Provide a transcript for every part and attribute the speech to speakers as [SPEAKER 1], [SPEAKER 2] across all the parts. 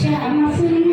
[SPEAKER 1] శ్యామ సుందరా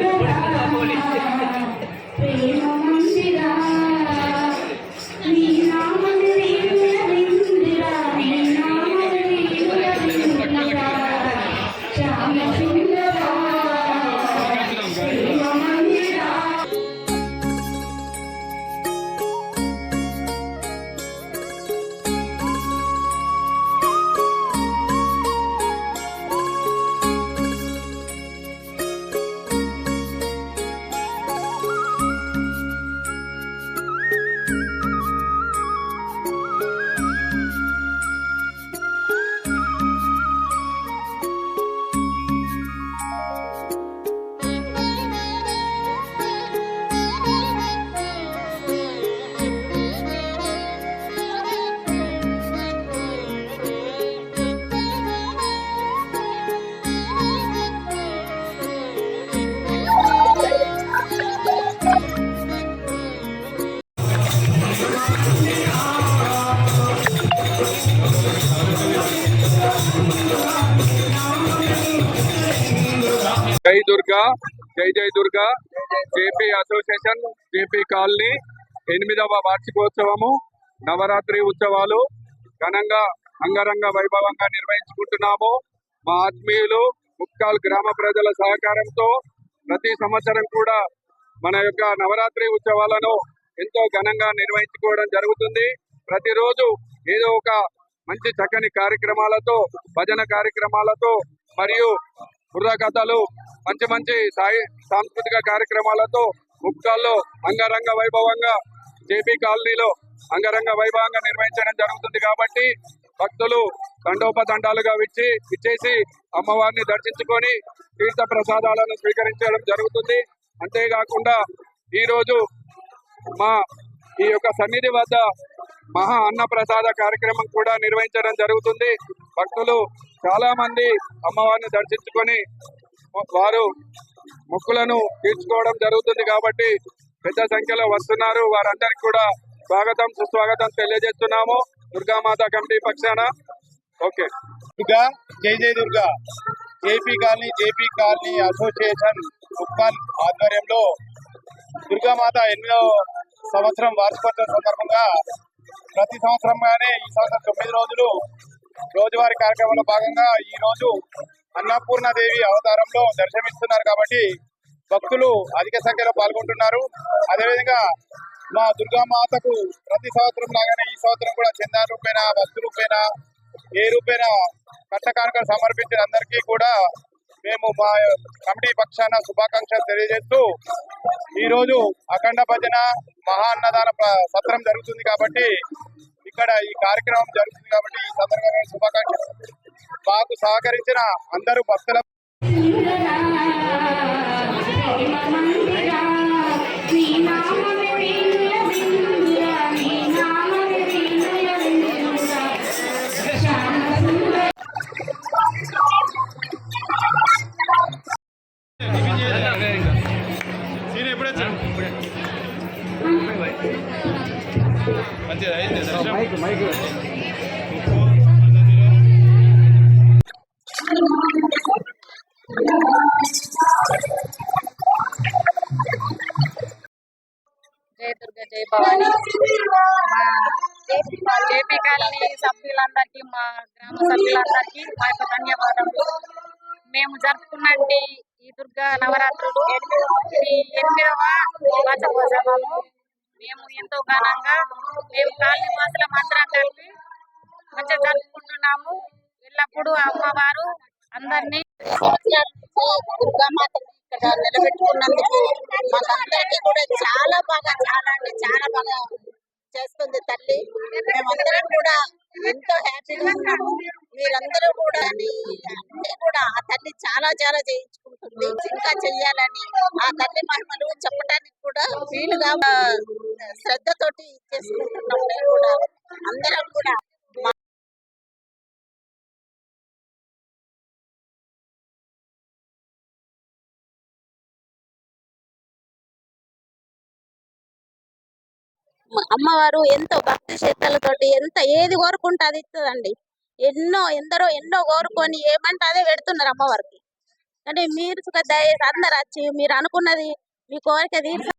[SPEAKER 2] దుర్గా జై జై Durga. JP association JP colony ఎనిమిదవ వార్షికోత్సవము నవరాత్రి ఉత్సవాలు. ఘనంగా అంగరంగ వైభవంగా నిర్వహించుకుంటున్నాము. మా ఆత్మీయులు ముక్కాల్ గ్రామ ప్రజల సహకారంతో ప్రతి సంవత్సరం కూడా మన యొక్క నవరాత్రి ఉత్సవాలను ఎంతో ఘనంగా నిర్వహించుకోవడం జరుగుతుంది. ప్రతిరోజు ఏదో ఒక మంచి చక్కని కార్యక్రమాలతో భజన కార్యక్రమాలతో మరియు బుర్రకథలు మంచి మంచి సాయి సాంస్కృతిక కార్యక్రమాలతో ముక్తాల్లో అంగరంగ వైభవంగా జేపీ కాలనీలో అంగరంగ వైభవంగా నిర్వహించడం జరుగుతుంది కాబట్టి భక్తులు దండోపదండాలుగా విచ్చి ఇచ్చేసి అమ్మవారిని దర్శించుకొని తీర్థ ప్రసాదాలను స్వీకరించడం జరుగుతుంది. అంతేకాకుండా ఈరోజు మా ఈ యొక్క సన్నిధి వద్ద మహా అన్న ప్రసాద కార్యక్రమం కూడా నిర్వహించడం జరుగుతుంది. భక్తులు చాలా మంది అమ్మవారిని దర్శించుకొని వారు మొక్కులను తీర్చుకోవడం జరుగుతుంది కాబట్టి పెద్ద సంఖ్యలో వస్తున్నారు. వారందరికీ కూడా స్వాగతం సుస్వాగతం తెలియజేస్తున్నాము. దుర్గామాత కమిటీ పక్షాన. ఓకే.
[SPEAKER 3] దుర్గా జై జై Durga. JP colony JP colony association Uppal ఆధ్వర్యంలో దుర్గామాత ఎనిమిదవ సంవత్సరం వార్షికోత్సవం సందర్భంగా ప్రతి సంవత్సరంగానే ఈ సంవత్సరం తొమ్మిది రోజులు రోజువారీ కార్యక్రమంలో భాగంగా ఈ రోజు అన్నపూర్ణాదేవి అవతారంలో దర్శనమిస్తున్నారు కాబట్టి భక్తులు అధిక సంఖ్యలో పాల్గొంటున్నారు. అదేవిధంగా మా దుర్గామాతకు ప్రతి సంవత్సరం లాగానే ఈ సంవత్సరం కూడా చందా రూపేణ వస్తు రూపేణ ఏ రూపేణ కట్ట సమర్పించిన అందరికీ కూడా మేము మా కమిటీ పక్షాన శుభాకాంక్షలు తెలియజేస్తూ ఈ రోజు అఖండ భజన మహా అన్నదాన సత్రం జరుగుతుంది కాబట్టి ఇక్కడ ఈ కార్యక్రమం జరుగుతుంది కాబట్టి ఈ సందర్భంగా శుభాకాంక్షలు. మాకు సహకరించిన అందరూ భక్తుల
[SPEAKER 1] సుందరా ప్రేమ మందిరా నీ నామము విందురా నీ నామము విందురా శ్యామ సుందరా
[SPEAKER 4] జై దుర్గ జై భవాని మా జేపీ కాలనీ సభ్యులందరికీ మా గ్రామ సభ్యులందరికీ మా యొక్క ధన్యవాదములు మేము జరుపుకున్నట్టు ఈ దుర్గా నవరాత్రులు ఇది ఎనిమిదవ వార్షికోత్సవము మేము ఎంతో ఘనంగా మేము కాలనీ వాసులం అందరం కలిపి మంచిగా జరుపుకుంటున్నాము. ఎల్లప్పుడూ అమ్మవారు అందరినీ ఇక్కడ నిలబెట్టుకున్నందుకు మాకందరికీ కూడా చాలా బాగా చాలా అంటే చాలా బాగా చేస్తుంది తల్లి. మేమందరం కూడా ఎంతో హ్యాపీగా ఉన్నాము. మీరందరూ కూడా అన్ని కూడా ఆ తల్లి చాలా చాలా చేయించుకుంటుంది. ఇంకా చెయ్యాలని ఆ తల్లి మహిమలు చెప్పడానికి కూడా వీలుగా శ్రద్ధతోటి అందరం కూడా అమ్మవారు ఎంతో భక్తి శ్రద్ధలతోటి ఎంత ఏది కోరుకుంటే అది ఇస్తుందండి. ఎన్నో ఎందరో ఎన్నో కోరుకొని ఏమంటే అదే పెడుతున్నారు అమ్మవారికి. అంటే మీరు అందరు వచ్చి మీరు అనుకున్నది మీ కోరిక తీర్చ